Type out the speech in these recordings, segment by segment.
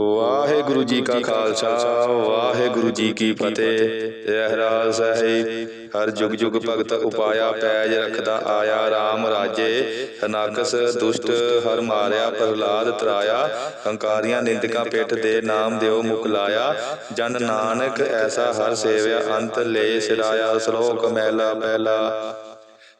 ਵਾਹਿਗੁਰੂ ਜੀ ਕਾ ਖਾਲਸਾ, ਵਾਹਿਗੁਰੂ ਜੀ ਕੀ ਫਤਿਹ। ਰਹਿਰਾਸ ਸਾਹਿਬ, ਹਰ ਜੁਗ ਜੁਗ ਭਗਤ ਉਪਾਇਆ ਪੈਜ ਰਖਦਾ ਆਇਆ RAM ਰਾਜੇ। ਹਨਾਕਸ ਦੁਸ਼ਟ ਹਰ ਮਾਰਿਆ, ਪ੍ਰਹਲਾਦ ਤਰਾਇਆ। ਹੰਕਾਰੀਆਂ ਨਿੰਦਕਾਂ ਪਿੱਠ ਦੇ ਨਾਮ ਦਿਓ ਮੁਕ ਲਾਇਆ। ਜਨ ਨਾਨਕ ਐਸਾ ਹਰ ਸੇਵਿਆ, ਅੰਤ ਲੈ ਸਿਰਾਇਆ, ਸ਼ਲੋਕ ਮਹਿਲਾ ਪਹਿਲਾ।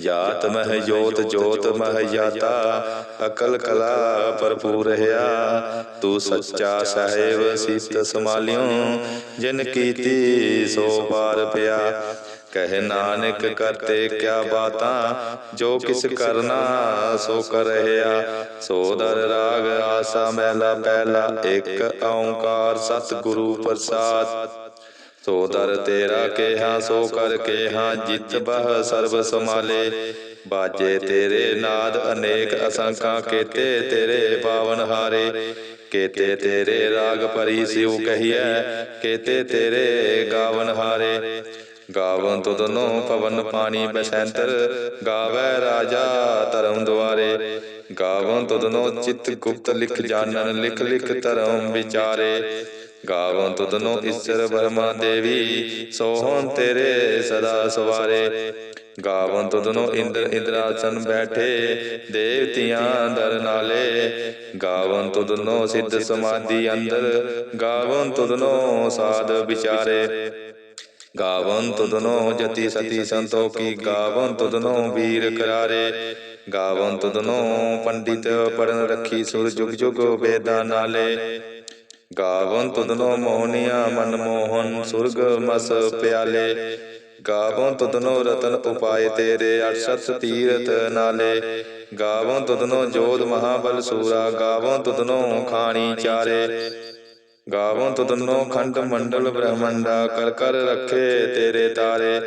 ਜਾਤ ਮਹਿ ਜੋਤ ਜੋਤ ਮਹਿ ਜਾਤਾ ਅਕਲ ਕਲਾ ਭਰਪੂਰ ਰਹਾ ਤੂੰ ਸੱਚਾ ਸਾਹਿਬ ਸਿਫਤ ਸਮਾਲਿਓ ਜਿਨ ਕੀਤੀ ਸੋ ਪਾਰ ਪਿਆ। ਕਹਿ ਨਾਨਕ ਕਰਤੇ ਕਿਆ ਬਾਤਾਂ ਜੋ ਕਿਸ ਕਰਨਾ ਸੋ ਕਰ ਰਹਾ। ਸੋ ਦਰ ਰਾਗ ਆਸਾ ਮਹਿਲਾ ਪਹਿਲਾ ਇੱਕ ਓੰਕਾਰ ਸਤਿਗੁਰੂ ਪ੍ਰਸਾਦ। ਸੋ ਦਰ ਤੇਰਾ ਕੇਹਾ, ਸੋ ਕਰ ਕੇਹਾ, ਜਿਤ ਬਹ ਸਰਬ ਸਮਾਲੇ ਬਾਜੇ ਤੇਰੇ ਨਾਦ ਅਨੇਕ ਅਸੰਖਾਂ ਕੇਤੇ, ਤੇਰੇ ਪਾਵਨ ਹਾਰੇ। ਕੇਤੇ ਤੇਰੇ ਰਾਗ ਭਰੀ ਸਿਉ ਕਹੀਐ, ਕੇਤੇ ਤੇਰੇ ਗਾਵਨ ਹਾਰੇ। ਗਾਵਨ ਤੁਧਨੋ ਪਵਨ ਪਾਣੀ ਬਸੰਤਰ, ਗਾਵੇ ਰਾਜਾ ਧਰਮ ਦੁਆਰੇ। ਗਾਵਨ ਤੁਧਨੋ ਚਿਤ ਗੁਪਤ ਲਿਖ ਜਾਣਨ, ਲਿਖ ਲਿਖ ਧਰਮ ਵਿਚਾਰੇ। ਗਾਵਨ ਤੁਧਨੋ ਈਸ਼ਰ ਬਰਮਾ ਦੇਵੀ, ਸੋਹਣ ਤੇਰੇ ਸਦਾ ਸਵਾਰੇ। ਗਾਵਨ ਤੁਧਨੋ ਇੰਦਰ ਇੰਦਰਾਸਨ ਬੈਠੇ, ਦੇਵਤਿਆਂ ਦਰ ਨਾਲੇ। ਗਾਵਨ ਤੁਧਨੋ ਸਿੱਧ ਸਮਾਧੀ ਅੰਦਰ, ਗਾਵਨ ਤੁਧਨੋ ਸਾਧ ਵਿਚਾਰੇ। ਗਾਵਨ ਤੁਧਨੋ ਜਤੀ ਸਤੀ ਸੰਤੋ ਕੀ ਗਾਵਨ ਤੁਧਨੋ ਵੀਰ ਕਰਾਰੇ। ਗਾਵਨ ਤੁਧਨੋ ਪੰਡਿਤ ਪੜਨ ਰੱਖੀ ਸੁਰ ਜੁਗ ਜੁਗ ਵੇਦਾਂ ਨਾਲੇ। ਗਾਵਨ ਤੁਧਨੋ ਮੋਹਨੀਆ ਮਨ ਮੋਹਨ ਸੁਰਗ ਮਸ ਪਿਆਲੇ। ਗਾਵਨ ਤੁਧਨੋ ਰਤਨ ਉਪਾਏ ਤੇਰੇ ਅਰਸ਼ਤ ਤੀਰਤ ਨਾਲੇ। ਗਾਵਨ ਤੁਧਨੋ ਜੋਧ ਮਹਾਬਲ ਸੂਰਾ, ਗਾਵਨ ਤੁਧਨੋ ਖਾਣੀ ਚਾਰੇ। ਗਾਵਨ ਤੁਧਨੋ ਖੰਡ ਮੰਡਲ ਬ੍ਰਹਮੰਡਾ, ਕਰ ਕਰ ਰੱਖੇ ਤੇਰੇ ਤਾਰੇ।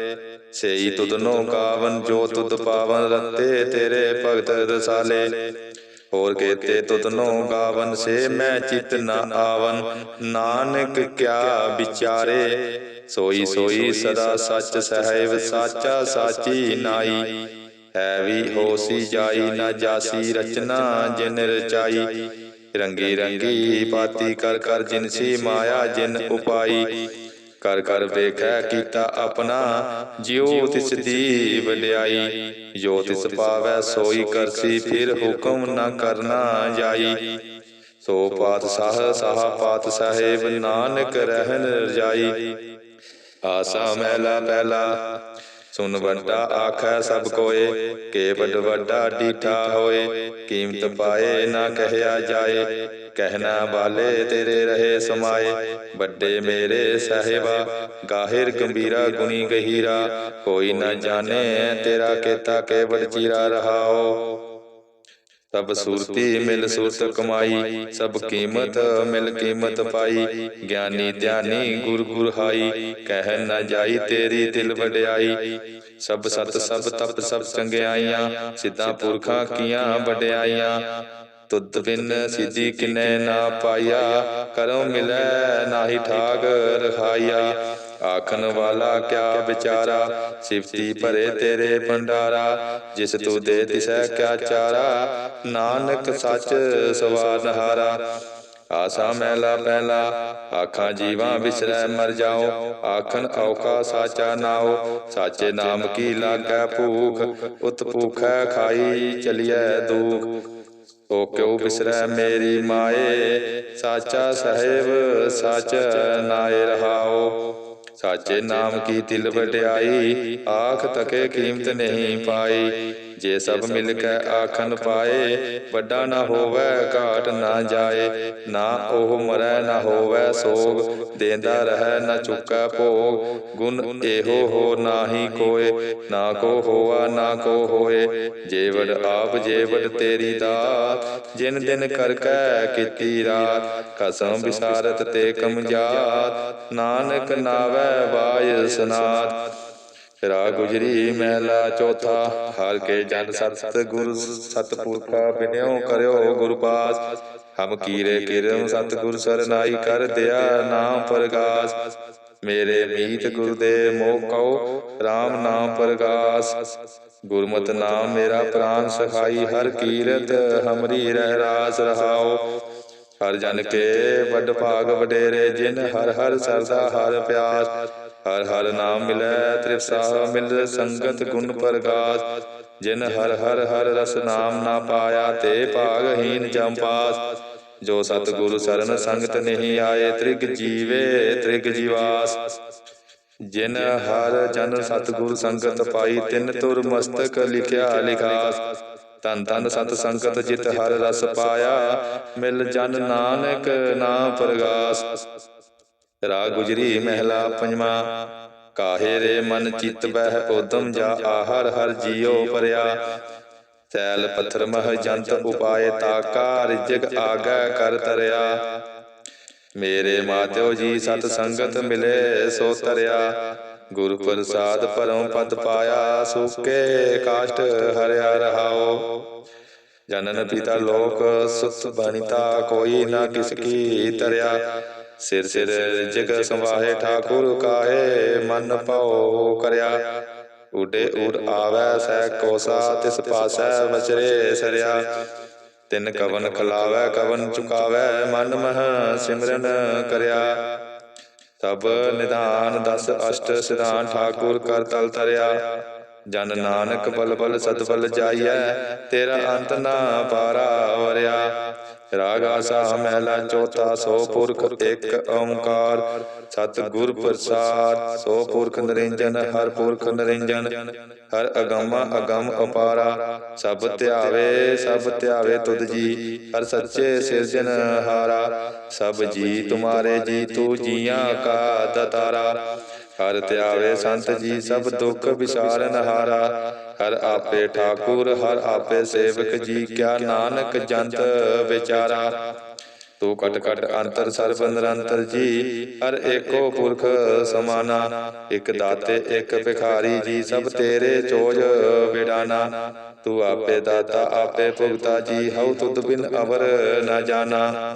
ਸੇਈ ਤੁਧਨੋ ਗਾਵਨ, ਜੋ ਤੁਧ ਪਾਵਨ ਰਤੇ ਤੇਰੇ ਭਗਤ ਰਸਾਲੇ। ਹੋਰ ਕੇਤੇ ਤੁਧਨੋ ਗਾਵਨ ਸੇ ਮੈਂ ਚਿਤ ਨ ਆਵਨ। ਨਾਨਕ ਕਿਆ ਵਿਚਾਰੇ? ਸੋਈ ਸੋਈ ਸਦਾ ਸੱਚ ਸਹਿਬ ਸਾਚਾ ਸਾਚੀ ਨਾਈ। ਹੈ ਵੀ ਹੋਸੀ ਜਾਈ ਨਾ ਜਾਸੀ ਰਚਨਾ ਜਿਨ ਰਚਾਈ। ਰੰਗੀ ਰੰਗੀ ਪਾਤੀ ਕਰ ਕਰ ਜਿਨਸੀ ਮਾਇਆ ਜਿਨ ਉਪਾਈ। ਕਰ ਕਰ ਵੇਖੈ ਕੀਤਾ ਆਪਣਾ, ਜਿਉ ਤਿਸ ਦੀ ਵਡਿਆਈ ਜੋ ਤਿਸ ਪਾਵੈ ਸੋਈ ਕਰਸੀ, ਫਿਰ ਹੁਕਮ ਨਾ ਕਰਨਾ ਜਾਈ। ਸੋ ਪਾਤਸ਼ਾਹ ਸਾਹ ਪਾਤ ਸਾਹਿਬ ਨਾਨਕ ਰਹਿਨ ਰਜਾਈ ਆਸਾ ਮਹਿਲਾ ਪਹਿਲਾ ਸੁਨ ਵੱਡਾ ਆਖੈ ਸਭ ਕੋਏ ਕੇ ਵੱਡ ਵੱਡਾ ਡੀਠਾ ਹੋਏ, ਕੀਮਤ ਪਾਏ ਨਾ ਕਹਿਆ ਜਾਏ, ਕਹਿਣਾ ਵਾਲੇ ਤੇਰੇ ਰਹੇ ਸਮਾਏ, ਵੱਡੇ ਮੇਰੇ ਸਹਿਬਾ, ਗਾਹਿਰ ਗੰਭੀਰਾ ਗੁਣੀ ਗਹੀਰਾ, ਕੋਈ ਨਾ ਜਾਣੇ ਤੇਰਾ ਕੀਤਾ ਕੇ ਚੀਰਾ ਰਹਾਓ। ਸਭ ਸੂਰਤੀ ਮਿਲ ਸੂਰਤ ਕਮਾਈ। ਸਭ ਕੀਮਤ ਮਿਲ ਕੀਮਤ ਪਾਈ। ਗਿਆਨੀ ਧਿਆਨੀ ਗੁਰ ਗੁਰ ਹਾਈ। ਕਹਿ ਨਾ ਜਾਈ ਤੇਰੀ ਦਿਲ ਵਡਿਆਈ। ਸਭ ਸਤ ਸਭ ਤਪ ਸਭ ਚੰਗਿਆਈਆਂ। ਸਿੱਧਾ ਪੁਰਖਾਂ ਕੀਆਂ ਵਡਿਆਈਆਂ। ਤੁਧ ਬਿਨ ਸਿੱਧੀ ਕਿਨੈ ਨਾ ਪਾਇਆ। ਕਰੋ ਮਿਲੈ ਨਾਹੀ ਠਾਗ ਰਖਾਇਆ ਆਖਣ ਵਾਲਾ ਕਿਆ ਵਿਚਾਰਾ? ਸਿਫਤੀ ਭਰੇ ਤੇਰੇ ਭੰਡਾਰਾ, ਜਿਸ ਤੂੰ ਦੇ ਤਿਸੈ ਕਿਆ ਚਾਰਾ? ਨਾਨਕ ਸੱਚ ਸਵਾਨਹਾਰਾ ਆਸਾ ਮਹਿਲਾ ਪਹਿਲਾ ਆਖਾਂ ਜੀਵਾਂ ਵਿਸਰੈ ਮਰ ਜਾਓ। ਆਖਣ ਔਖਾ ਸਾਚਾ ਨਾਓ ਸਾਚੇ ਨਾਮ ਕੀ ਲਾਗੈ ਭੂਖ? ਉਤ ਭੂਖੈ ਖਾਈ ਚਲਿਐ ਦੂਖ। ਓ ਕਿਉ ਵਿਸਰੈ ਮੇਰੀ ਮਾਏ? ਸਾਚਾ ਸਹਿਬ, ਸਚ ਨਾਏ ਰਹਾਓ। ਸਾਚੇ ਨਾਮ ਕੀ ਤਿਲ ਵਡਿਆਈ? ਆਖ ਤਕੇ ਕੀਮਤ ਨਹੀਂ ਪਾਈ। ਜੇ ਸਭ ਮਿਲ ਕੇ ਆਖਨ ਪਾਏ ਵੱਡਾ ਨਾ ਹੋਵੇ ਘਾਟ ਨਾ ਜਾਏ ਨਾ ਉਹ ਮਰੈ ਨਾ ਹੋਵੇ ਸੋਗ ਦੇਂਦਾ ਰਹਿ ਨਾ ਚੁੱਕੈ ਭੋਗ ਗੁਣ ਇਹੋ ਹੋ ਨਾਹੀ ਕੋਏ ਨਾ ਕੋ ਹੋਆ ਨਾ ਕੋ ਹੋਏ ਜੇਵੜ ਆਪ ਜੇਵੜ ਤੇਰੀ ਦਾਤ ਜਿਨ ਦਿਨ ਕਰ ਕੈ ਕੀਤੀ ਰਾਤ ਕਸਮ ਵਿਸਾਰਤ ਤੇ ਕਮਜਾਤ ਨਾਨਕ ਨਾਵੈ ਬਾਇ ਸਨਾਤ ਰਾਗ ਗੁਜਰੀ ਮਹਿਲਾ ਚੌਥਾ। ਹਰ ਕੇ ਜਨ ਸਤ ਗੁਰ ਸਤਪੁਰਖਾ ਬਿਨਿਓ ਕਰਿਓ ਗੁਰ ਪਾਸ। ਹਮ ਕੀਰੇ ਕਿਰਮ ਸਤਿਗੁਰ ਸਰਨਾਈ ਕਰ ਦਿਆ ਨਾਮ ਪ੍ਰਗਾਸ। ਮੇਰੇ ਮੀਤ ਗੁਰ ਦੇ ਮੋਹ ਕਉ RAM ਨਾਮ ਪ੍ਰਗਾਸ। ਗੁਰਮਤਿ ਨਾਮ ਮੇਰਾ ਪ੍ਰਾਨ ਸਖਾਈ ਹਰ ਕੀਰਤ ਹਮਰੀ ਰਹਿ ਰਾਸ ਰਹਾਓ। ਹਰ ਜਨ ਕੇ ਵੱਡ ਭਾਗ ਵਡੇਰੇ ਜਿਨ ਹਰ ਹਰ ਸਰਦਾ ਹਰ ਪਿਆਸ। ਹਰ ਹਰ ਨਾਮ ਮਿਲੈ, ਤ੍ਰਿਪਸਾ ਮਿਲ, ਸੰਗਤ ਗੁਣ ਪ੍ਰਗਾਸ। ਜਿਨ ਹਰ ਹਰ ਹਰ ਰਸ ਨਾਮ ਨਾ ਪਾਇਆ, ਤੇ ਭਾਗਹੀਨ ਜਮ ਜੋ ਸਤਿਗੁਰੂ ਸਰਨ ਸੰਗਤ ਨਹੀਂ ਆਏ, ਤ੍ਰਿਗ ਜੀਵੇ, ਤ੍ਰਿਗ ਜੀਵਾਸ। ਜਿਨ ਹਰ ਜਨ ਸਤਿਗੁਰ ਸੰਗਤ ਪਾਈ, ਤਿਨ ਤੁਰ ਮਸਤਕ ਲਿਖਿਆ ਲਿਖਾਸ। ਤਨ ਤਨ ਸਤ ਸੰਗਤ ਜਿਤ ਹਰ ਰਸ ਪਾਇਆ, ਮਿਲ ਜਨ ਨਾਨਕ ਨਾਮ ਪ੍ਰਗਾਸ। ਰਾਗ ਗੁਜਰੀ ਮਹਿਲਾ ਪੰਜਵਾ, ਕਾਹੇ ਰੇ ਮਨ ਚਿਤ ਬਹਿ ਉਦਮ ਜਾ ਆਹਰ ਹਰ ਜੀਉ ਪਰਿਆ। ਤੈਲ ਪੱਥਰ ਮਹ ਜੰਤ ਉਪਾਏ ਤਾਕਾ ਰਿਜਗ ਆਗੈ ਕਰ ਤਰਿਆ। ਮੇਰੇ ਮਾਤਿਓ ਜੀ ਸਤ ਸੰਗਤ ਮਿਲੇ ਸੋ ਤਰਿਆ। ਗੁਰ ਪ੍ਰਸਾਦ ਪਰਮ ਪਦ ਪਾਇਆ, ਸੁਕੇ ਕਾਸ਼ਟ ਹਰਿਆ ਰਹਾਓ ਜਨਨ ਪਿਤਾ ਲੋਕ ਸੁਤ ਬਣਿਤਾ ਕੋਈ ਨਾ ਕਿਸ ਕੀ ਤਰਿਆ। ਸਿਰ ਸਿਰ ਜਗ ਸੰਵਾਹੇ ਠਾਕੁਰ ਕਾਹੇ, ਮਨ ਪਾਉ ਕਰਿਆ। ਉਡੇ ਉਡ ਆਵੈ, ਸਹਿ ਕੋਸਾ ਤਿਸ ਪਾਸੈ ਵਚਰੇ ਸਰਿਆ। ਤਿਨ ਕਵਨ ਖਲਾਵੈ, ਕਵਨ ਚੁਕਾਵੈ, ਮਨ ਮਹ ਸਿਮਰਨ ਕਰਿਆ। ਤਬ ਨਿਧਾਨ ਦਸ ਅਸ਼ਟ ਸਿਧਾਨ, ਠਾਕੁਰ ਕਰ ਤਲ ਤਰਿਆ। ਜਨ ਨਾਨਕ ਬਲ ਬਲ ਸਤਬਲ ਜਾਈਐ, ਤੇਰਾ ਅੰਤ ਨਾ ਪਾਰਾ ਵਰਿਆ। ਰਾਗ ਆਸਾ ਮਹਿਲਾ ਚੌਥਾ ਸੋ ਪੁਰਖ ਇੱਕ ਓੰਕਾਰ। ਸਤ ਗੁਰ ਪ੍ਰਸਾਦ ਸੋ ਪੁਰਖ ਨਿਰੰਜਨ, ਹਰ ਪੁਰਖ ਨਿਰੰਜਨ, ਹਰ ਅਗੰਮਾ ਅਗੰਮ ਅਪਾਰਾ। ਸਭ ਧਿਆਵੇ ਸਭ ਧਿਆਵੇ ਤੁਧ ਜੀ, ਹਰ ਸੱਚੇ ਸਿਰਜਨ ਹਾਰਾ। ਸਭ ਜੀ ਤੁਮਾਰੇ ਜੀ ਤੂੰ ਜੀਆਂ ਕਾ ਦਤਾਰਾ। ਹਰ ਧਿਆਵੇ ਸੰਤ ਜੀ ਸਭ ਦੁੱਖ ਵਿਸਾਰਨ ਹਾਰਾ। ਹਰ। ਆਪੇ ਠਾਕੁਰ ਹਰ ਆਪੇ ਸੇਵਕ ਜੀ ਕਿਆ ਨਾਨਕ ਜੰਤ ਵਿਚਾਰਾ। ਤੂੰ ਕਟ ਕਟ ਅੰਤਰ ਸਰਬ ਨਿਰੰਤਰ ਜੀ। ਹਰ ਏਕੋ ਪੁਰਖ ਸਮਾਨਾ। ਇਕ ਦਾਤੇ ਇਕ ਭਿਖਾਰੀ ਜੀ ਸਭ ਤੇਰੇ ਚੋਜ ਵਿਡਾਨਾ ਤੂੰ ਆਪੇ ਦਾਤਾ ਆਪੇ ਭੁਗਤਾ ਜੀ ਹਉ ਤੁਧ ਬਿਨ ਅਵਰ ਨਾ ਜਾਣਾ।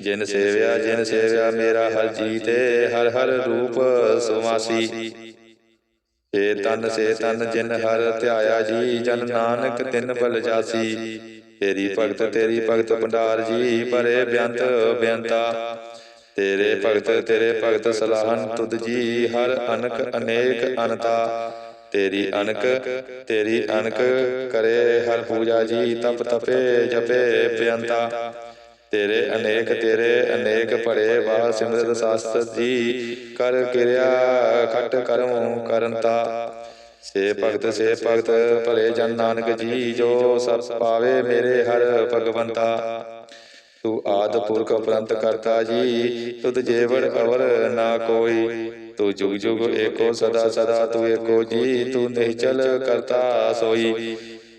ਜਿਨ ਸੇਵਿਆ ਜਿਨ ਸੇਵਿਆ ਮੇਰਾ ਹਰ ਜੀ ਤੇ ਹਰ ਹਰ ਰੂਪ ਸੁਮਾਸੀ। ਏ ਤਨ ਸੇ ਤਨ ਜਿਨ ਹਰ ਧਿਆਇਆ ਜੀ ਜਨ ਨਾਨਕ ਤਿਨ ਬਲ ਜਾਸੀ। ਤੇਰੀ ਭਗਤ ਤੇਰੀ ਭਗਤ ਭੰਡਾਰ ਜੀ ਪਰੇ ਬਿਆੰਤ ਬਿਆੰਤਾ ਤੇਰੇ ਭਗਤ ਤੇਰੇ ਭਗਤ ਸਲਾਹਨ ਤੁਧ ਜੀ ਹਰ ਅਨਕ ਅਨੇਕ ਅਨਤਾ। ਤੇਰੀ ਅਨਕ ਤੇਰੀ ਅਨਕ ਕਰੇ ਹਰ ਪੂਜਾ ਜੀ ਤਪ ਤਪੇ ਜਪੇ ਬਿਆੰਤਾ ਤੇਰੇ ਅਨੇਕ ਤੇਰੇ ਅਨੇਕ ਭੜੇ ਵਾਹ ਸਿਮਰਤ ਸਾਸਤ ਜੀ ਕਰ ਕਿਰਿਆ ਖਟ ਕਰਮ ਕਰਨਤਾ। ਸੇ ਭਗਤ ਸੇ ਭਗਤ ਭਲੇ ਜਨ ਨਾਨਕ ਜੀ ਜੋ ਸਭ ਪਾਵੇ ਮੇਰੇ ਹਰ ਭਗਵੰਤਾ। ਤੂੰ ਆਦ ਪੁਰਖ ਪ੍ਰੰਤ ਕਰਤਾ ਜੀ। ਤੁਧ ਜੇਵੜ ਅਵਰ ਨਾ ਕੋਈ। ਤੂੰ ਜੁਗ ਜੁਗ ਏਕੋ ਸਦਾ ਸਦਾ ਤੂੰ ਏਕੋ ਜੀ। ਤੂੰ ਨਿਹਚਲ ਕਰਤਾ ਸੋਈ।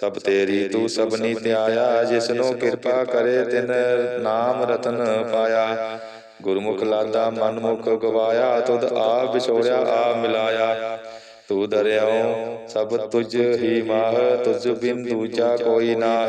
ਸਭ ਤੇਰੀ ਤੂੰ ਸਭਨੀ ਧਿਆਇਆ ਜਿਸਨੂੰ ਕਿਰਪਾ ਕਰੇ ਤਿਨ ਨਾਮ ਰਤਨ ਪਾਇਆ। ਗੁਰਮੁਖ ਲਾਦਾ ਮਨਮੁਖ ਗਵਾਇਆ, ਤੁਧ ਆ ਵਿਛੋੜਿਆ ਆ ਮਿਲਾਇਆ। ਤੂੰ ਦਰਿਆਉ ਸਭ ਤੁਝ ਹੀ ਮਾਹ, ਤੁਝ ਬਿਨ ਦੂਜਾ ਕੋਈ ਨਾਹ।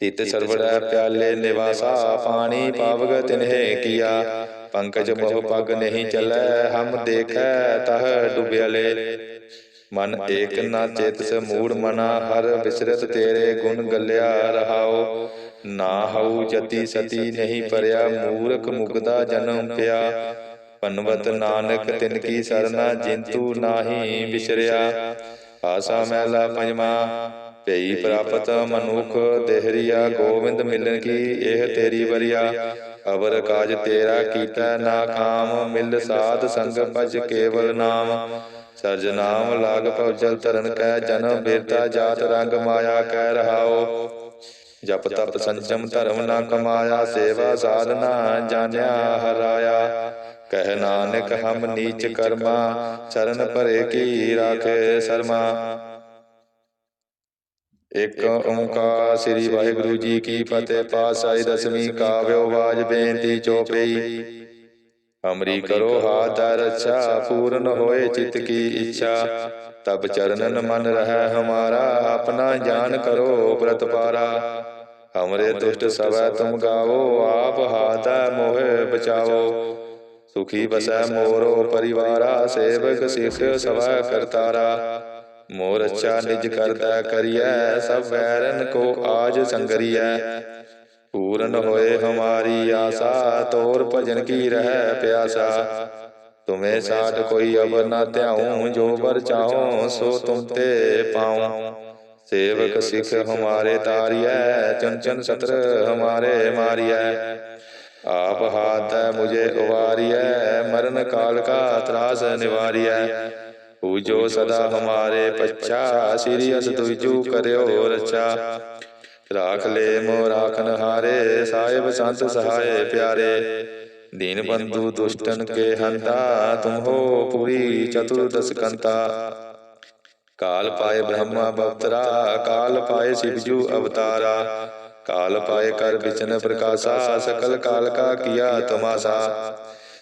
ਤਿਤ ਸਰਵੜੈ ਪਿਆਲੇ ਨਿਵਾਸਾ ਪਾਣੀ ਪਾਵਗ ਤਿਨਹਿ ਕੀਆ। ਪੰਕਜ ਬਹੁ ਪਗ ਨਹੀਂ ਚੱਲੈ ਹਮ ਦੇਖੈ ਤਹ ਡੁਬਿਆਲੇ। ਮਨ ਏਕ ਨਾ ਚੇਤਸ ਮੂੜ ਮਨਾ ਹਰ ਵਿਸਰਤ ਤੇਰੇ ਗੁਣ ਗੱਲਿਆ ਰਹਾਓ। ਨਾ ਹਉ ਜਤੀ ਸਤੀ ਨਹੀਂ ਪਰਿਆ ਮੂਰਖ ਮੁਗਦਾ ਜਨਮ ਪਿਆ। ਪਨਵਤ ਨਾਨਕ ਤਿਨ ਕੀ ਸਰਨਾ ਜਿੰਤੂ ਨਾਹੀ ਵਿਸਰਿਆ ਆਸਾ ਮਹਿਲਾ ਪੰਜਵਾ। ਭਈ ਪ੍ਰਾਪਤ ਮਨੁਖ ਦੇਹਰੀਆ ਗੋਬਿੰਦ ਮਿਲਨ ਕੀ ਇਹ ਤੇਰੀ ਵਰਿਆ। ਅਵਰ ਕਾਜ ਤੇਰਾ ਕੀਤਾ ਨਾ ਕਾਮ ਮਿਲ ਸਾਧ ਸੰਗ ਭਜ ਕੇਵਲ ਨਾਮ। ਸਰਜ ਨਾਮ ਲਾਗ ਪਉਜਲ ਤਰਨ ਕੈ ਜਨਮ ਬੇਰਤਾ ਜਾਤ ਰੰਗ ਮਾਇਆ ਕਹਿ ਰਹਾਓ। ਜਪ ਤਪ ਸੰਜਮ ਧਰਮ ਨਾ ਕਮਾਇਆ ਸੇਵਾ ਸਾਧਨਾ ਜਾਣਿਆ ਹਰਾਇਆ। ਕਹਿ ਨਾਨਕ ਹਮ ਨੀਚ ਕਰਮਾ ਚਰਨ ਭਰੇ ਕੀ ਰਾਖੇ ਸਰਮਾ। ਇੱਕ ਓੰਕਾਰ ਸ੍ਰੀ ਵਾਹਿਗੁਰੂ ਜੀ ਕੀ ਫਤਿਹ ਪਾਸਾਈ ਦਸਵੀਂ ਕਾਵਿਓ ਬਾਜ ਬੇਨਤੀ ਚੋਪਈ ਅਮਰੀ ਕਰੋ ਹਾਥ ਰੱਛਾ ਪੂਰਨ ਹੋਏ ਚਿਤ ਕੀ ਇੱਛਾ। ਤਬ ਚਰਨਨ ਮਨ ਰਹਿ ਹਮਾਰਾ ਆਪਣਾ ਜਾਨ ਕਰੋ ਪ੍ਰਤ ਪਾਰਾ। ਹਮਰੇ ਦੁਸ਼ਟ ਸਵੈ ਤੁਮ ਗਾਵੋ ਆਪ ਹਾਥੈ ਮੋਹਿ ਬਚਾਵੋ। ਸੁਖੀ ਬਸੈ ਮੋਰੋ ਪਰਿਵਾਰਾ ਸੇਵਕ ਸਿਖ ਸਵੈ ਕਰਤਾਰਾ। ਮੋਰ ਅੱਛਾ ਨਿਜ ਕਰਦਾ ਕਰੀਐ ਸਭ ਵੈਰਨ ਕੋ ਆਜ ਸੰਗਰੀਐ। ਪੂਰਨ ਹੋਏ ਹਮਾਰੀ ਆਸਾ ਤੋਰ ਭਜਨ ਕੀ ਰਹਿ ਪਿਆਸਾ। ਤੁਮੇ ਸਾਡ ਕੋਈ ਅਵਰ ਨਾ ਧਿਆਉ ਜੋ ਬਰ ਚਾਹੋ ਸੋ ਤੁਮ ਤੇ ਪਾਉ। ਸੇਵਕ ਸਿਖ ਹਮਾਰੇ ਤਾਰੀਐ ਚਨ ਚਨ ਸਤਰ ਹਮਾਰੇ ਮਾਰੀਐ। ਆਪ ਹਾਥ ਮੁਝੇ ਉਵਾਰੀਐ ਮਰਨ ਕਾਲ ਕਾ ਤਰਾਸ ਨਿਵਾਰੀਐ। ਪੂਜੋ ਸਦਾ ਹਮਾਰੇ ਪੱਛਾ, ਸ੍ਰੀ ਅਸ ਤੁਜੂ ਕਰਿਓ ਰਚਾ। ਰਾਖ ਲੈ ਮੋ ਰਾਖਨ ਹਾਰੇ, ਸਾਹਿਬ ਸੰਤ ਸਹਾਏ ਪਿਆਰੇ। ਦੀਨ ਬੰਧੂ ਦੁਸ਼ਟਨ ਕੇ ਹੰਤਾ, ਤੁਮ ਹੋ ਪੂਰੀ ਚਤੁਰਦਸ ਕੰਤਾ। ਕਾਲ ਪਾਏ ਬ੍ਰਹਮਾ ਬਵਤਰਾ ਕਾਲ ਪਾਏ ਸਿਵਜੂ ਅਵਤਾਰਾ। ਕਾਲ ਪਾਏ ਕਰ ਵਿਚਨ ਪ੍ਰਕਾਸ਼ਾ, ਸਕਲ ਕਾਲ ਕਾ ਕੀਆ ਤਮਾਸਾ।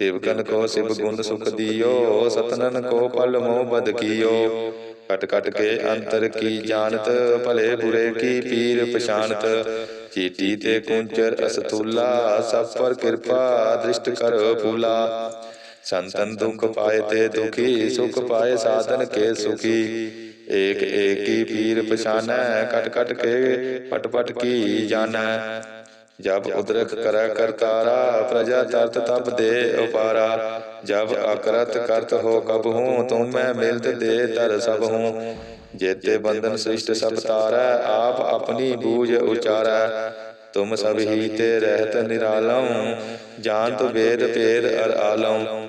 ਸਿਵਕਨ ਕੋ ਸਿਵ ਗੁਣ ਸੁਖ ਦਿਓ ਸਤਨਨ ਕੋ ਪਲ ਮੋਹ ਬਦ ਕੀਓ ਕਟ ਕਟ ਕੇ ਅੰਤਰ ਕੀ ਜਾਣਤ ਭਲੇ ਬੁਰੇ ਕੀ ਪੀਰ ਪਛਾਨਤ ਚੀਟੀ ਤੇ ਕੁੰਚਰ ਅਸਤੂਲਾ ਸਭ ਪਰ ਕਿਰਪਾ ਦ੍ਰਿਸ਼ਟ ਕਰ ਫੂਲਾ ਸੰਤਨ ਦੁਖ ਪਾਏ ਤੇ ਦੁਖੀ ਸੁਖ ਪਾਏ ਸਾਧਨ ਕੇ ਸੁਖੀ ਏਕ ਏਕੀ ਪੀਰ ਪਛਾਨੈ ਕਟ ਕਟ ਕੇ ਪਟ ਪਟ ਕੀ ਜਾਣੈ ਜਬ ਉਦਰਖ ਕਰੈ ਕਰਤਾਰਾ ਪ੍ਰਜਾ ਤਰਤ ਤਬ ਦੇ ਉਪਾਰਾ। ਜਬ ਅਕਰਤ ਕਰਤ ਹੋ ਕਬ ਹੂੰ ਤੁਮ ਮੈਂ ਮਿਲਤ ਦੇ ਤਰ ਸਭ ਹੂੰ। ਜੇਤੇ ਬੰਧਨ ਸ੍ਰਿਸ਼ਟ ਸਭ ਤਾਰੈ ਆਪ ਆਪਣੀ ਬੂਝ ਉਚਾਰੈ। ਤੁਮ ਸਭ ਹੀ ਤੇ ਰਹਿਤ ਨਿਰਾਲਮ। ਜਾਣਤ ਵੇਦ ਭੇਦ ਅਰ ਆਲਮ।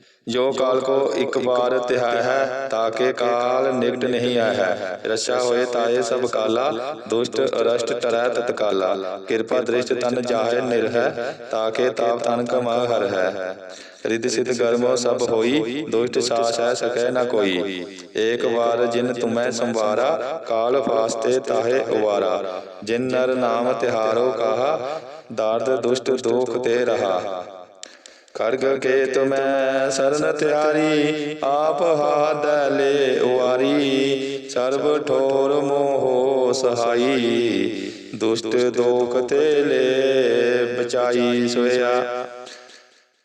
ਜੋ ਕਾਲ ਕੋ ਇੱਕ ਵਾਰ ਤਿਹਾਇ ਹੈ ਤਾਕੇ ਕਾਲ ਨਿਕਟ ਨਹੀਂ ਆਇਆ ਹੈ। ਰਛਾ ਹੋਏ ਤਾਏ ਸਭ ਕਾਲਾ ਦੁਸ਼ਟ ਅਰਸ਼ਟ ਟਰੈ ਤਤਕਾਲਾ ਕਿਰਪਾ ਦ੍ਰਿਸ਼ਟ ਤਨ ਜਾਹੇ ਨਿਰਹੈ ਤਾਕੇ ਤਾਪ ਤਨ ਕਮਾ ਹਰ ਹੈ। ਰਿੱਧ ਸਿਧ ਗਰਮੋ ਸਭ ਹੋਈ ਦੁਸ਼ਟ ਸਾਸ ਹੈ ਸਕੈ ਨ ਕੋਈ। ਏਕ ਵਾਰ ਜਿਨ ਤੁਮੈ ਸੰਵਾਰਾ ਕਾਲ ਫਾਸਤੇ ਤਾਹੇ ਉਵਾਰਾ। ਜਿਨ ਨਰ ਨਾਮ ਤਿਹਾਰੋ ਕਾਹਾ ਦਰਦ ਦੁਸ਼ਟ ਦੋਖ ਤੇ ਰਹਾ। ਖੜਗ ਕੇ ਤੁਮੈ ਸਰਨ ਤਿਆਰੀ, ਆਪ ਹਾਦ ਲੈ ਉਵਾਰੀ ਸਰਬ ਠੋਰ ਮੋਹ ਸਹਾਈ, ਦੁਸ਼ਟ ਦੋਖ ਤੇ ਲੈ ਬਚਾਈ ਸੋਇਆ।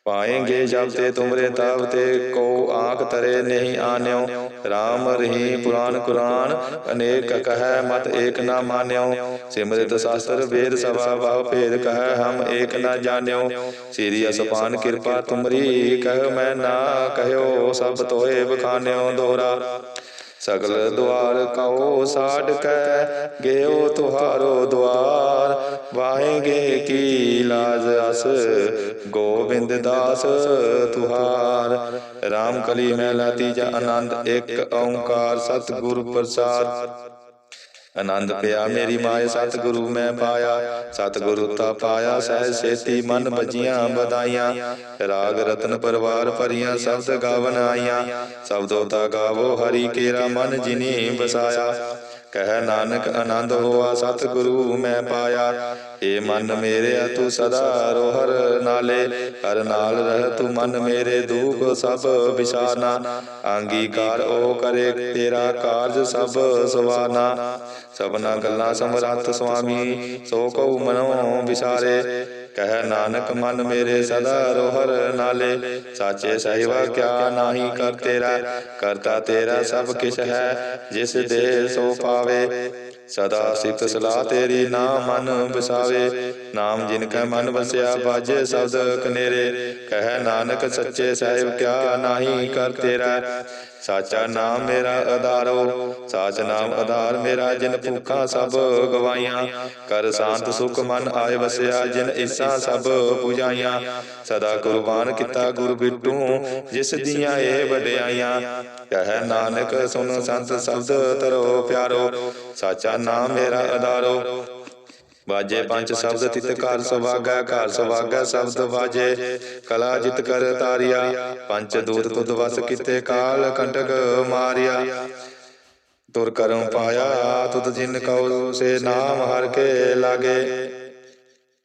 ਪਾਏਂਗੇ ਜਬ ਤੇ ਤੁਮਰੇ ਤਬ ਤੇ ਕੋ ਆਂਖ ਤਰੇ ਨਹੀਂ ਆਨਿਓ। RAM ਰही ਪੁਰਾਨ ਕੁਰਾਨ। ਅਨੇਕ ਕਹੈ ਮਤ ਏਕ ਨਾ ਮਾਨਿਓ। ਸਿਮਰਿਤ ਸ਼ਾਸਤਰ ਵੇਦ ਸਭਾ ਬਹੁ ਭੇਦ ਕਹੈ ਹਮ ਏਕ ਨਾ ਜਾਣਿਓ। ਸ੍ਰੀ ਅਸਪਾਨ ਕਿਰਪਾ ਤੁਮਰੀ ਕਹਿ ਮੈਂ ਨਾ ਕਹਿਓ। ਸਭ ਤੋਏ ਬਖਾਨਿਓ ਦੋਹਰਾ। ਸਗਲ ਦੁਆਰ ਕਉ ਸਾਡ ਕੈ ਗਇਓ ਤੁਹਾਰੋ ਦੁਆਰ। ਵਾਹੇਗੇ ਕੀ ਲਾਜ ਅਸ, ਗੋਬਿੰਦ ਦਾਸ ਤੁਹਾਰ। RAM ਕਲੀ ਮਹਿਲਾ ਤੀਜਾ ਆਨੰਦ, ਇੱਕ ਓੰਕਾਰ ਸਤਿਗੁਰ ਪ੍ਰਸਾਦ। ਆਨੰਦ ਪਿਆ। ਮੇਰੀ ਮਾਏ ਸਤਿਗੁਰੂ ਮੈਂ ਪਾਇਆ। ਸਤਿਗੁਰੂ ਤਾ ਪਾਇਆ। ਸਹਿ ਸੇਤੀ ਮਨ ਭਜੀਆਂ ਬਦਾਈਆਂ ਰਾਗ ਰਤਨ ਪਰਵਾਰ ਭਰੀਆਂ ਸ਼ਬਦ ਗਾਵਨ ਆਈਆਂ। ਸ਼ਬਦੋ ਤਾ ਗਾਵੋ ਹਰੀ ਕੇਰਾ ਮਨ ਜਿਨੇ ਬਸਾਇਆ ਕਹਿ ਨਾਨਕ ਆਨੰਦ ਹੋਆ ਸਤਿਗੁਰੂ ਮੈਂ ਪਾਇਆ। ਏ ਮਨ ਮੇਰਿਆ ਤੂੰ ਸਦਾ ਰੋਹਰ ਨਾਲੇ, ਹਰ ਨਾਲ ਰਹਿ ਤੂੰ ਮਨ ਮੇਰੇ ਦੁਖ ਸਭ ਵਿਸਾਰਨਾ ਅੰਗੀਕਾਰ ਉਹ ਕਰੇ ਤੇਰਾ ਕਾਰਜ ਸਭ ਸਵਾਨਾ ਸਭਨਾ ਗੱਲਾਂ ਸਮਰੱਥ ਸੁਆਮੀ, ਸੋ ਕਉ ਮਨੋ ਵਿਸਾਰੇ ਕਹਿ ਨਾਨਕ ਮਨ ਮੇਰੇ ਸਦਾ ਰੋਹਰ ਨਾਲੇ, ਸਾਚੇ ਸਹਿਵਾ ਕਿਆ ਨਾਹੀ ਕਰ ਤੇਰਾ, ਕਰਤਾ ਤੇਰਾ ਸਭ ਕਿਛ ਹੈ, ਜਿਸ ਦੇ ਸੋ ਪਾਵੇ। ਸਦਾ ਸਿਫਤ ਸਲਾਹ ਤੇਰੀ ਨਾਮ ਮਨ ਵਸਾਵੇ। ਨਾਮ ਜਿਨ ਕੈ ਮਨ ਵਸਿਆ ਬਾਜੇ ਸ਼ਬਦ ਕਨੇਰੇ। ਕਹਿ ਨਾਨਕ ਸੱਚੇ ਸਾਹਿਬ ਕਿਆ ਨਾਹੀ ਕਰ ਤੇਰਾ। ਸਾਚਾ ਨਾਮ ਮੇਰਾ ਆਧਾਰੋ। ਸਾਚ ਨਾਮ ਆਧਾਰ ਮੇਰਾ ਜਿਨ ਭੁੱਖਾਂ ਸਭ ਗਵਾਈਆਂ। ਕਰ ਸ਼ਾਂਤ ਸੁਖ ਮਨ ਆਏ ਵਸਿਆ, ਜਿਨ ਇਸਾ ਸਭ ਪੁਜਾਈਆਂ। ਸਦਾ ਕੁਰਬਾਨ ਕੀਤਾ ਗੁਰ ਬਿਟੂ, ਜਿਸ ਦੀਆਂ ਇਹ ਵਡਿਆਈਆਂ। ਕਹਿ ਨਾਨਕ ਸੁਨ ਸੰਤ ਸ਼ਬਦ ਤਰੋ ਪਿਆਰੋ। ਸਾਚਾ ਨਾਮ ਮੇਰਾ ਆਧਾਰੋ ਵਾਜੇ ਪੰਜ ਸ਼ਬਦ ਤਿਤ ਘਰ ਸੁਭਾਗਾ ਘਰ ਸੁਭਾਗਾ ਸ਼ਬਦ ਵਾਜੇ। ਕਲਾ ਜਿਤ ਕਰ ਤਾਰਿਆ। ਪੰਜ ਦੂਤ ਤੁਧ ਵਸ ਕੀਤੇ ਕਾਲ ਕੰਟਕ ਮਾਰਿਆ। ਤੁਰ ਕਰਮ ਪਾਇਆ। ਤੁਧ ਜਿਨ ਕਉ ਸੇ ਨਾਮ ਹਰ ਕੇ ਲਾਗੇ।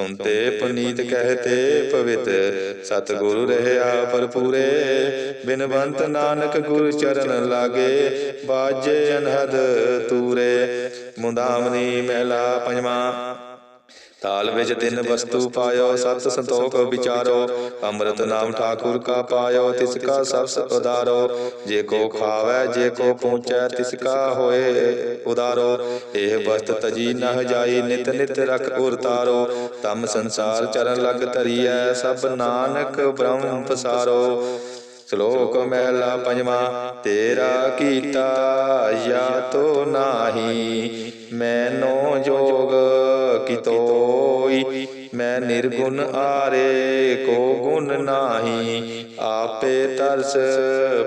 ਸੁਨਤੇ ਪਨੀਤ ਕਹਤੇ ਪਵਿੱਤ। ਸਤਿਗੁਰੂ ਰਹਿਆ ਭਰਪੂਰੇ। ਬਿਨਵੰਤ ਨਾਨਕ ਗੁਰ ਚਰਨ ਲਾਗੇ। ਬਾਜੇ ਅਨਹਦ ਤੂਰੇ। ਮੁੰਦਾਮਨੀ ਮਹਿਲਾ ਪੰਜਵਾ। ਤਾਲ ਵਿੱਚ ਤਿੰਨ ਵਸਤੂ ਪਾਇਓ ਸਤ ਸੰਤੋਖ ਵਿਚਾਰੋ ਅੰਮ੍ਰਿਤ ਨਾਮ ਠਾਕੁਰ ਕਾ ਪਾਇਓ ਤਿਸ ਕਾ ਸਬਸ ਉਦਾਰੋ ਜੇ ਕੋ ਖਾਵੇ ਜੇ ਕੋ ਪਹੁੰਚੈ ਤਿਸ ਕਾ ਹੋਏ ਉਦਾਰੋ। ਇਹ ਵਸਤ ਤਜੀ ਨਹ ਜਾਈ ਨਿਤ ਨਿਤ ਰਖ ਉਰਤਾਰੋ। ਤਮ ਸੰਸਾਰ ਚਰਨ ਲਗ ਧਰੀਐ ਸਭ ਨਾਨਕ ਬ੍ਰਹਮ ਪਸਾਰੋ। ਸ਼ਲੋਕ ਮਹਿਲਾ ਪੰਜਵਾ, ਤੇਰਾ ਕੀਤਾ ਯਾ ਤੋ ਨਾਹੀ, ਮੈਨੋ ਜੋਗ ਕਿਤੋਈ, ਮੈਂ ਨਿਰਗੁਣ ਆਰੇ ਕੋ ਗੁਣ ਨਾਹੀ, ਆਪੇ ਤਰਸ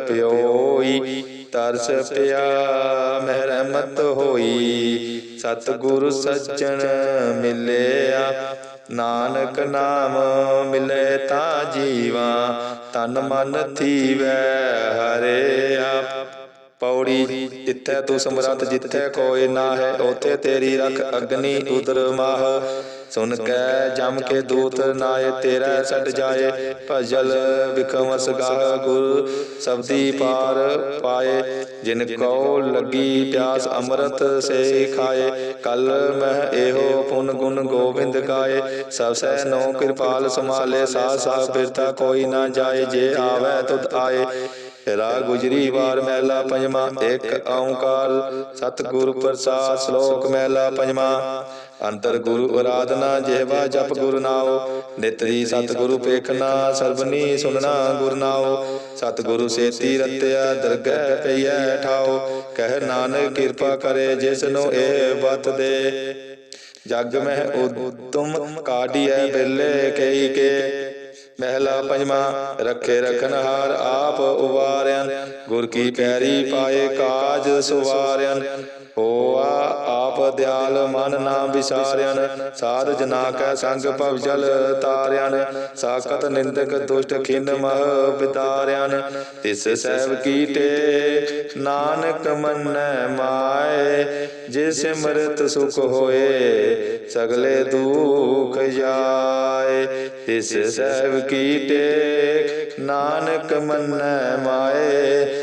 ਪਿਓਈ, ਤਰਸ ਪਿਆ ਮਹਿ ਰਹਿਮਤ ਹੋਈ, ਸਤਿਗੁਰ ਸੱਚਣ ਮਿਲਿਆ ਨਾਨਕ ਨਾਮ ਮਿਲੇ ਤਾਂ ਜੀਵਾ, ਤਨ ਮਨ ਥੀਵੈ ਹਰਿਆ ਪੌੜੀ ਜਿੱਥੈ ਤੂੰ ਸਮਰੱਥ, ਜਿੱਥੇ ਕੋਈ ਨਾ ਹੈ ਉਥੇ ਤੇਰੀ ਰਖ ਅਗਨੀ ਉਦਰ ਮਾਹ। ਸੁਨ ਕੈ ਜਮ ਕੇ ਦੂਤ ਨਾਏ ਤੇਰਾ ਛੱਡ ਜਾਏ। ਭਜਲ ਵਿਖਮਸ ਗਾਹ ਗੁਰ ਸਬਦੀ ਪਾਰ ਪਾਏ। ਜਿਨ ਕਉ ਲੱਗੀ ਪਿਆਸ ਅੰਮ੍ਰਿਤ ਸੇ ਖਾਏ। ਕਲ ਮਹਿ ਇਹੋ ਪੁਨ ਗੁਣ ਗੋਬਿੰਦ ਗਾਏ। ਸਭ ਸੈ ਨੋ ਕਿਰਪਾਲ ਸਮਾਲੇ ਸਾ ਸਾ ਬਿਰਤਾ ਕੋਈ ਨਾ ਜਾਏ ਜੇ ਆਵੈ ਤੁਧ ਆਏ। ਰਾ ਗੁਜਰੀ ਵਾਰ ਮਹਿਲਾ ਪੰਜਵਾ। ਇੱਕ ਓੰਕਾਰ। ਸਤਿਗੁਰ ਪ੍ਰਸਾਦ ਸ਼ਲੋਕ ਮਹਿਲਾ ਪੰਜਵਾ। ਅੰਤਰ ਗੁਰੂ ਅਰਾਧਨਾ ਜਿਹਵਾ ਜਪ ਗੁਰ ਨਾਉ ਨਿਤਰੀ ਸਤਿਗੁਰੂ ਪੇਖਣਾ ਸਰਬਨੀ ਸੁਨਣਾ ਗੁਰ ਨਾਉ। ਸਤਿਗੁਰੂ ਸੇਤੀ ਰਤਿਆ ਦਰਗਹਿ ਪਈਐ ਠਾਉ, ਕਹਿ ਨਾਨਕ ਕਿਰਪਾ ਕਰੇ ਜਿਸ ਇਹ ਬਤ ਦੇ। ਜਗ ਮਹਿ ਉਦਮ ਕਾਢੀਐ ਬਿਲੇ ਕਈ ਕੇ। ਮਹਿਲਾ ਪੰਜਵਾ, ਰੱਖੇ ਰਖਨ ਹਾਰ ਆਪ ਉਵਾਰਿਆ ਗੁਰ ਕੀ ਪੈਰੀ ਪਾਏ ਕਾਜ ਸੁਵਾਰਿਆ ਹੋ ਦਿਆਲ ਮਨ ਨਾ ਵਿਸਾਰਿਆ ਸਾਧ ਜਨਾ ਕੈ ਸੰਗ ਭਵ ਜਲ ਤਾਰਿਆਨ, ਸਾਖਤ ਨਿੰਦਕ ਦੁਸ਼ਟ ਖਿੰਨ ਮਹ ਬਿਦਾਰਿਆ ਤਿਸ ਸਹਿਬ ਕੀਟੇ ਨਾਨਕ ਮੰਨੈ ਮਾਏ, ਜਿਸ ਸਿਮਰਤ ਸੁਖ ਹੋਏ, ਸਗਲੇ ਦੁਖ ਜਾਏ। ਤਿਸ ਸਹਿਬ ਕੀਟੇ ਨਾਨਕ ਮੰਨੈ ਮਾਏ